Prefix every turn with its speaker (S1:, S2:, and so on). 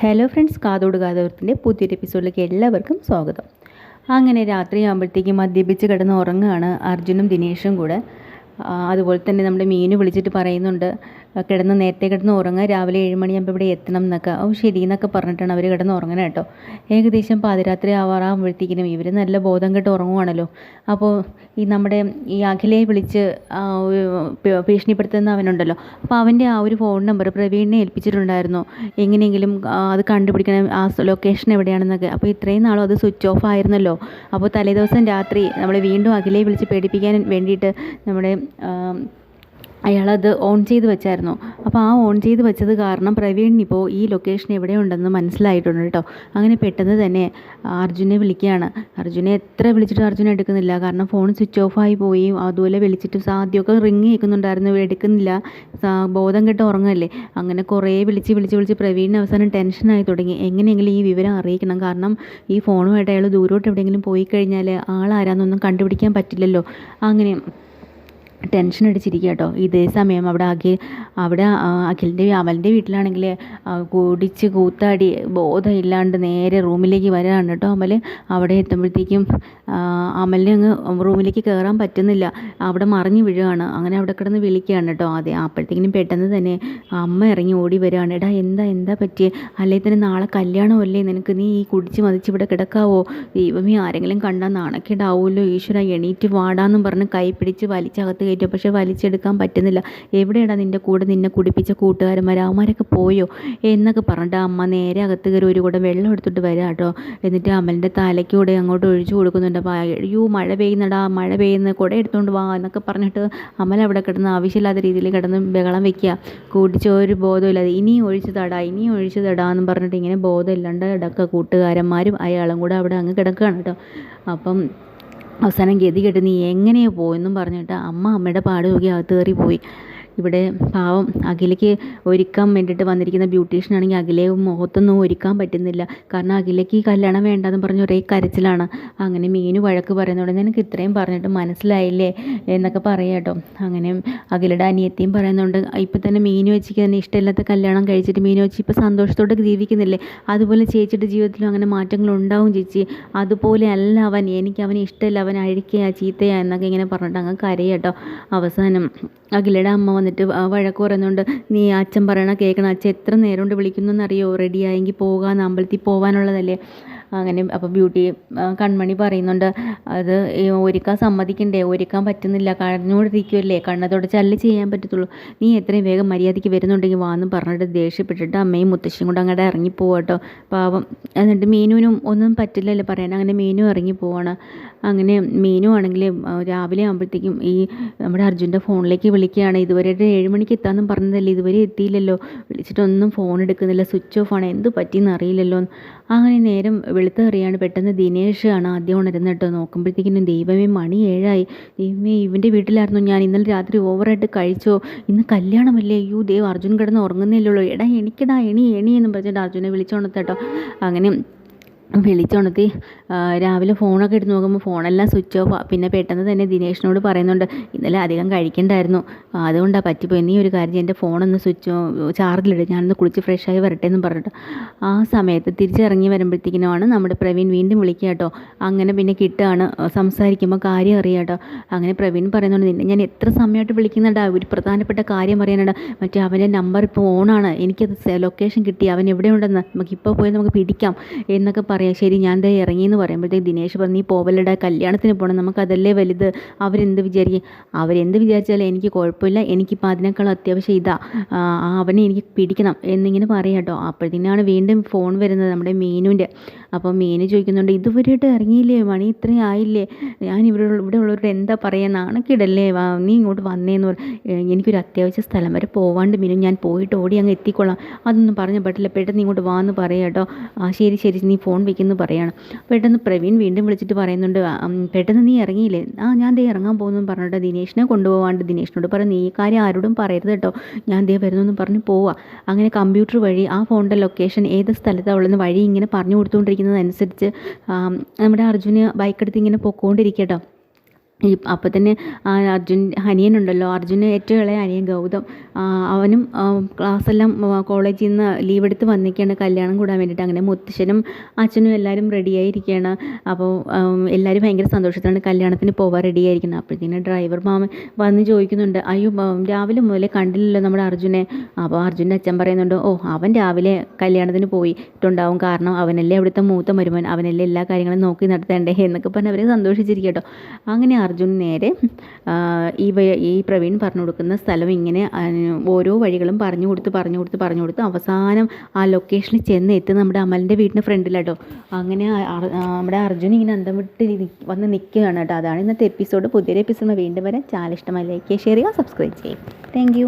S1: Hello friends കാതോട് കാതോരത്തിന്റെ പുതിയൊരു എപ്പിസോഡിലേക്ക് എല്ലാവർക്കും സ്വാഗതം. അങ്ങനെ രാത്രിയാകുമ്പോഴത്തേക്കും മദ്യപിച്ച് കിടന്ന് ഉറങ്ങുകയാണ് അർജുനും ദിനേഷും കൂടെ. അതുപോലെ തന്നെ നമ്മുടെ മീനു വിളിച്ചിട്ട് പറയുന്നുണ്ട് കിടന്ന് നേരത്തെ കിടന്ന് ഉറങ്ങുക രാവിലെ ഏഴ് മണിയാകുമ്പോൾ ഇവിടെ എത്തണം എന്നൊക്കെ. ഓ ശരി എന്നൊക്കെ പറഞ്ഞിട്ടാണ് അവർ കിടന്ന് ഉറങ്ങണം കേട്ടോ. ഏകദേശം പാതിരാത്രി ആവാറാകുമ്പോഴത്തേക്കിനും ഇവർ നല്ല ബോധം കെട്ട് ഉറങ്ങുവാണല്ലോ. അപ്പോൾ ഈ നമ്മുടെ ഈ അഖിലയെ വിളിച്ച് ഭീഷണിപ്പെടുത്തുന്ന അവനുണ്ടല്ലോ. അപ്പോൾ അവന്റെ ആ ഒരു ഫോൺ നമ്പർ പ്രവീണിനെ ഏൽപ്പിച്ചിട്ടുണ്ടായിരുന്നു. എങ്ങനെയെങ്കിലും അത് കണ്ടുപിടിക്കണം ആ ലൊക്കേഷൻ എവിടെയാണെന്നൊക്കെ. അപ്പോൾ ഇത്രയും നാളും അത് സ്വിച്ച് ഓഫ് ആയിരുന്നല്ലോ. അപ്പോൾ തലേദിവസം രാത്രി നമ്മൾ വീണ്ടും അഖിലയെ വിളിച്ച് പേടിപ്പിക്കാൻ വേണ്ടിയിട്ട് നമ്മുടെ അയാളത് ഓൺ ചെയ്ത് വെച്ചായിരുന്നു. അപ്പോൾ ആ ഓൺ ചെയ്ത് വെച്ചത് കാരണം പ്രവീണിനിപ്പോൾ ഈ ലൊക്കേഷൻ എവിടെയുണ്ടെന്ന് മനസ്സിലായിട്ടുണ്ട് കേട്ടോ. അങ്ങനെ പെട്ടെന്ന് തന്നെ അർജുനെ വിളിക്കുകയാണ്. അർജുനെ എത്ര വിളിച്ചിട്ട് അർജുനെ എടുക്കുന്നില്ല. കാരണം ഫോൺ സ്വിച്ച് ഓഫ് ആയി പോയി. അതുപോലെ വിളിച്ചിട്ട് സാധ്യമൊക്കെ റിങ് കേൾക്കുന്നുണ്ടായിരുന്നു. എടുക്കുന്നില്ല. ബോധം കെട്ട് ഉറങ്ങല്ലേ. അങ്ങനെ കുറേ വിളിച്ച് വിളിച്ച് വിളിച്ച് പ്രവീണിന് അവസാനം ടെൻഷനായി തുടങ്ങി. എങ്ങനെയെങ്കിലും ഈ വിവരം അറിയിക്കണം. കാരണം ഈ ഫോണുമായിട്ട് അയാൾ ദൂരോട്ട് എവിടെയെങ്കിലും പോയി കഴിഞ്ഞാൽ ആളാരാന്നൊന്നും കണ്ടുപിടിക്കാൻ പറ്റില്ലല്ലോ. അങ്ങനെ ടെൻഷൻ അടിച്ചിരിക്കുക കേട്ടോ. ഇതേ സമയം അവിടെ അഖിൽ അവിടെ അഖിലിന്റെ അമലിന്റെ വീട്ടിലാണെങ്കിൽ കുടിച്ച് കൂത്താടി ബോധമില്ലാണ്ട് നേരെ റൂമിലേക്ക് വരാണ് കേട്ടോ അമൽ. അവിടെ എത്തുമ്പോഴത്തേക്കും അമലിന് അങ്ങ് റൂമിലേക്ക് കയറാൻ പറ്റുന്നില്ല. അവിടെ മറിഞ്ഞ് വീഴുകയാണ് അങ്ങനെ അവിടെ കിടന്ന് വിളിക്കുകയാണ് കേട്ടോ അതെ അപ്പോഴത്തേക്കിനും പെട്ടെന്ന് തന്നെ അമ്മ ഇറങ്ങി ഓടി വരികയാണ്. എടാ എന്താ എന്താ പറ്റിയേ? അല്ലെങ്കിൽ തന്നെ നാളെ കല്യാണമല്ലേ? നിനക്ക് നീ ഈ കുടിച്ച് മതിച്ച് ഇവിടെ കിടക്കാവോ? ദൈവമേ ആരെങ്കിലും കണ്ടാൽ നാണക്കേടാവുമല്ലോ ഈശ്വര എണീറ്റ് വാടാന്നും പറഞ്ഞ് കൈ പിടിച്ച് വലിച്ചകത്ത് കയറ്റും പക്ഷെ വലിച്ചെടുക്കാൻ പറ്റുന്നില്ല. എവിടെയാണ് നിന്റെ കൂടെ നിന്നെ കുടിപ്പിച്ച കൂട്ടുകാരന്മാർ അവന്മാരൊക്കെ പോയോ? എന്നൊക്കെ പറഞ്ഞിട്ട് അമ്മ നേരെ അകത്ത് കയറി ഒരു കൂടെ വെള്ളം എടുത്തിട്ട് വരാം കേട്ടോ. എന്നിട്ട് അമലിന്റെ തലയ്ക്കൂടെ അങ്ങോട്ട് ഒഴിച്ചു കൊടുക്കുന്നുണ്ട്. അപ്പോൾ അയ്യോ മഴ പെയ്യുന്നടാ മഴ പെയ്യുന്ന കുട എടുത്തുകൊണ്ട് വാ എന്നൊക്കെ പറഞ്ഞിട്ട് അമൽ അവിടെ കിടന്ന് ആവശ്യമില്ലാത്ത രീതിയിൽ കിടന്ന് ബഹളം വെക്കുക കുടിച്ച ഒരു ബോധമില്ലാതെ ഇനിയും ഒഴിച്ചു തടാ ഇനിയും ഒഴിച്ചു തടാ എന്ന് പറഞ്ഞിട്ട് ഇങ്ങനെ ബോധമില്ലാണ്ട് ഇടക്ക കൂട്ടുകാരന്മാരും അയാളും കൂടെ അവിടെ അങ്ങ് കിടക്കുകയാണ് കേട്ടോ. അപ്പം അവസാനം ഗതി കെട്ട് നീ എങ്ങനെയോ പോയെന്നും പറഞ്ഞിട്ട് അമ്മ അമ്മയുടെ പാട് നോക്കി അകത്ത് കയറി പോയി ഇവിടെ പാവം അഖിലയ്ക്ക് ഒരുക്കാൻ വേണ്ടിയിട്ട് വന്നിരിക്കുന്ന ബ്യൂട്ടീഷ്യനാണെങ്കിൽ അഖിലയെ മുഖത്തൊന്നും ഒരുക്കാൻ പറ്റുന്നില്ല. കാരണം അഖിലയ്ക്ക് കല്യാണം വേണ്ടെന്ന് പറഞ്ഞ് ഒരേ കരച്ചിലാണ്. അങ്ങനെ മീനു വഴക്ക് പറയുന്നതോടെ നിനക്ക് ഇത്രയും പറഞ്ഞിട്ട് മനസ്സിലായില്ലേ എന്നൊക്കെ പറയാം കേട്ടോ. അങ്ങനെ അഖിലയുടെ അനിയത്തിയും പറയുന്നുണ്ട് ഇപ്പം തന്നെ മീനു വെച്ചിക്ക് തന്നെ ഇഷ്ടമില്ലാത്ത കല്യാണം കഴിച്ചിട്ട് മീനു വെച്ച് ഇപ്പം സന്തോഷത്തോടെ ജീവിക്കുന്നില്ലേ? അതുപോലെ ചേച്ചിയുടെ ജീവിതത്തിലും അങ്ങനെ മാറ്റങ്ങൾ ഉണ്ടാവും ചേച്ചി. അതുപോലെ അല്ല അവൻ എനിക്ക് അവനെ ഇഷ്ടമില്ല അവൻ അഴിക്കുക ചീത്തയാ എന്നൊക്കെ ഇങ്ങനെ പറഞ്ഞിട്ട് അങ്ങ് കരയാട്ടോ അവസാനം അഖിലയുടെ അമ്മ വന്നിട്ട് വഴക്ക് പറയുന്നുണ്ട്. നീ അച്ഛൻ പറയണ കേൾക്കണം അച്ഛൻ എത്ര നേരം കൊണ്ട് വിളിക്കുന്നു എന്നറിയോ റെഡിയായെങ്കിൽ പോകാൻ അമ്പലത്തിൽ പോകാനുള്ളതല്ലേ അങ്ങനെ അപ്പോൾ ബ്യൂട്ടി കൺമണി പറയുന്നുണ്ട് അത് ഒരുക്കാൻ സമ്മതിക്കണ്ടേ ഒരുക്കാൻ പറ്റുന്നില്ല കഴിഞ്ഞുകൊണ്ടിരിക്കുമല്ലേ കണ്ണതോടെ ചല്ല് ചെയ്യാൻ പറ്റത്തുള്ളൂ. നീ എത്രയും വേഗം മര്യാദയ്ക്ക് വരുന്നുണ്ടെങ്കിൽ വാന്ന് പറഞ്ഞിട്ട് ദേഷ്യപ്പെട്ടിട്ട് അമ്മയും മുത്തശ്ശിയും കൂടെ അങ്ങോട്ട് ഇറങ്ങി പോവാട്ടോ പാവം. എന്നിട്ട് മീനുവിനും ഒന്നും പറ്റില്ലല്ലോ പറയാൻ. അങ്ങനെ മീനു ഇറങ്ങി പോവാണ്. അങ്ങനെ മീനു ആണെങ്കിൽ രാവിലെ ആകുമ്പോഴത്തേക്കും ഈ നമ്മുടെ അർജുന്റെ ഫോണിലേക്ക് വിളിക്കുകയാണ്. ഇതുവരെ ഏഴ് മണിക്ക് എത്താമെന്നും പറഞ്ഞതല്ലേ ഇതുവരെ എത്തിയില്ലല്ലോ. വിളിച്ചിട്ടൊന്നും ഫോൺ എടുക്കുന്നില്ല സ്വിച്ച് ഓഫ് ആണ്. എന്ത് പറ്റിയെന്ന് അറിയില്ലല്ലോ അങ്ങനെ നേരം വെളുത്തറിയാണ് പെട്ടെന്ന് ദിനേഷ് ആണ് ആദ്യം ഉണരുന്നത് കേട്ടോ. നോക്കുമ്പോഴത്തേക്കിനും ദൈവമേ മണി ഏഴായി. ദൈവമേ ഇവന്റെ വീട്ടിലായിരുന്നു ഞാൻ. ഇന്നലെ രാത്രി ഓവറായിട്ട് കഴിച്ചോ? ഇന്ന് കല്യാണമല്ലേ? അയ്യോ ദേവ് അർജുൻ കിടന്ന് ഉറങ്ങുന്നില്ലല്ലോ എടാ എണിക്കടാ എണി എണി എന്ന് പറഞ്ഞിട്ട് അർജുനെ വിളിച്ചോണത്തേട്ടോ അങ്ങനെ വിളിച്ചുണർത്തി രാവിലെ ഫോണൊക്കെ എടുത്ത് നോക്കുമ്പോൾ ഫോണെല്ലാം സ്വിച്ച് ഓഫ് പിന്നെ പെട്ടെന്ന് തന്നെ ദിനേഷിനോട് പറയുന്നുണ്ട് ഇന്നലെ അധികം കഴിക്കണ്ടായിരുന്നു. അതുകൊണ്ടാണ് പറ്റിപ്പോയി. നീ ഒരു കാര്യം എന്റെ ഫോണൊന്ന് സ്വിച്ച് ചാർജിലിട് ഞാനൊന്ന് കുളിച്ച് ഫ്രഷായി വരട്ടെ എന്ന് പറഞ്ഞിട്ട്. ആ സമയത്ത് തിരിച്ചിറങ്ങി വരുമ്പോഴത്തേക്കിനുമാണ് നമ്മുടെ പ്രവീൺ വീണ്ടും വിളിക്കുക കേട്ടോ. അങ്ങനെ പിന്നെ കിട്ടുകയാണ് സംസാരിക്കുമ്പോൾ കാര്യം അറിയാം കേട്ടോ. അങ്ങനെ പ്രവീൺ പറയുന്നുണ്ട് നിന്നെ ഞാൻ എത്ര സമയമായിട്ട് വിളിക്കുന്നുണ്ട്? ഒരു പ്രധാനപ്പെട്ട കാര്യം പറയാനുണ്ട്. മറ്റേ അവന്റെ നമ്പർ ഇപ്പോൾ ഓണാണ് എനിക്കത് ലൊക്കേഷൻ കിട്ടി. അവൻ എവിടെയുണ്ടെന്ന്? നമുക്ക് ഇപ്പോൾ പോയി നമുക്ക് പിടിക്കാം. എന്നൊക്കെ പറയാം ശരി ഞാൻ ദേ ഇറങ്ങി എന്ന് പറയുമ്പോഴത്തേക്ക് ദിനേശ് പറഞ്ഞു നീ പോവല്ലടാ കല്യാണത്തിന് പോകണം നമുക്കതല്ലേ വലുത്? അവരെന്ത് വിചാരിക്കും? അവരെന്ത് വിചാരിച്ചാലും എനിക്ക് കുഴപ്പമില്ല എനിക്കിപ്പോൾ അതിനേക്കാൾ അത്യാവശ്യം ഇതാ അവനെ എനിക്ക് പിടിക്കണം എന്നിങ്ങനെ പറയാം കേട്ടോ അപ്പോഴത്തേനാണ് വീണ്ടും ഫോൺ വരുന്നത് നമ്മുടെ മീനുവിന്റെ. അപ്പോൾ മീന് ചോദിക്കുന്നുണ്ട് ഇതുവരെയായിട്ട് ഇറങ്ങിയില്ലേ? മണി ഇത്രയും ആയില്ലേ? ഞാൻ ഇവിടെ ഇവിടെ ഉള്ളവരോട് എന്താ പറയുക നാണക്കിടല്ലേ? വാ നീ ഇങ്ങോട്ട് വന്നേന്ന് പറഞ്ഞു എനിക്കൊരു അത്യാവശ്യ സ്ഥലം വരെ പോവാണ്ട് മീനു ഞാൻ പോയിട്ട് ഓടി അങ്ങ് എത്തിക്കൊള്ളാം അതൊന്നും പറഞ്ഞ പറ്റില്ല. പെട്ടെന്ന് ഇങ്ങോട്ട് വാന്ന് പറയാം കേട്ടോ. ആ ശരി ശരി നീ ഫോൺ വെക്കുന്നു പറയാണ്. പെട്ടെന്ന് പ്രവീൺ വീണ്ടും വിളിച്ചിട്ട് പറയുന്നുണ്ട് പെട്ടെന്ന് നീ ഇറങ്ങിയില്ലേ? ആ ഞാൻ ദേ ഇറങ്ങാൻ പോകുന്നു പറഞ്ഞിട്ട് ദിനേഷിനെ കൊണ്ടുപോകാണ്ട് ദിനേഷിനോട് പറഞ്ഞു നീ കാര്യം ആരോടും പറയരുത് കേട്ടോ. ഞാൻ ദേ വരുന്നു എന്ന് പറഞ്ഞ് പോവാ. അങ്ങനെ കമ്പ്യൂട്ടർ വഴി ആ ഫോണിന്റെ ലൊക്കേഷൻ ഏത് സ്ഥലത്താണ് ഉള്ളതെന്ന് വഴി ഇങ്ങനെ പറഞ്ഞു കൊടുത്തുകൊണ്ടിരിക്കുന്നതനുസരിച്ച് ആം, നമ്മുടെ അർജുന് ബൈക്കെടുത്ത് ഇങ്ങനെ പൊക്കോണ്ടിരിക്കട്ടോ. ഈ അപ്പം തന്നെ അർജുൻ അനിയനുണ്ടല്ലോ. അർജുന് ഏറ്റവും ഇളയ അനിയൻ ഗൗതം. അവനും ക്ലാസ്സെല്ലാം കോളേജിൽ നിന്ന് ലീവ് എടുത്ത് വന്നിരിക്കുകയാണ് കല്യാണം കൂടാൻ വേണ്ടിയിട്ട്. അങ്ങനെ മുത്തശ്ശനും അച്ഛനും എല്ലാവരും റെഡിയായിരിക്കുകയാണ് അപ്പോൾ ആം, എല്ലാവരും ഭയങ്കര സന്തോഷത്തിലാണ് കല്യാണത്തിന് പോവാൻ റെഡിയായിരിക്കുന്നത് അപ്പോഴത്തേനും ഡ്രൈവർ മാമൻ വന്ന് ചോദിക്കുന്നുണ്ട് അയ്യോ രാവിലെ മുതലേ കണ്ടില്ലല്ലോ നമ്മുടെ അർജുനെ. അപ്പോൾ അർജുന്റെ അച്ഛൻ പറയുന്നുണ്ട് ഓ അവൻ രാവിലെ കല്യാണത്തിന് പോയിട്ടുണ്ടാവും കാരണം അവനല്ലേ അവിടുത്തെ മൂത്ത മരുമൻ അവനല്ലേ എല്ലാ കാര്യങ്ങളും നോക്കി നടത്തേണ്ടേ? എന്നൊക്കെ പറഞ്ഞ് അവർ സന്തോഷിച്ചിരിക്കട്ടോ കേട്ടോ. അങ്ങനെ അർജുൻ നേരെ ഈ ഈ പ്രവീൺ പറഞ്ഞു കൊടുക്കുന്ന സ്ഥലം ഇങ്ങനെ ഓരോ വഴികളും പറഞ്ഞു കൊടുത്ത് പറഞ്ഞു കൊടുത്ത് പറഞ്ഞു കൊടുത്ത് അവസാനം ആ ലൊക്കേഷനിൽ ചെന്ന് എത്തി നമ്മുടെ അമലിന്റെ വീടിന്റെ ഫ്രണ്ടിലാട്ടോ. അങ്ങനെ നമ്മുടെ അർജുൻ ഇങ്ങനെ അന്തം വിട്ട് വന്ന് നിൽക്കുകയാണ് കേട്ടോ. അതാണ് ഇന്നത്തെ എപ്പിസോഡ് പുതിയൊരു എപ്പിസോഡ് വീണ്ടും വരെ. ചാനൽ ഇഷ്ടമായി ലൈക്ക് ചെയ്യുക ഷെയർ ചെയ്യുക. സബ്സ്ക്രൈബ് ചെയ്യുക താങ്ക്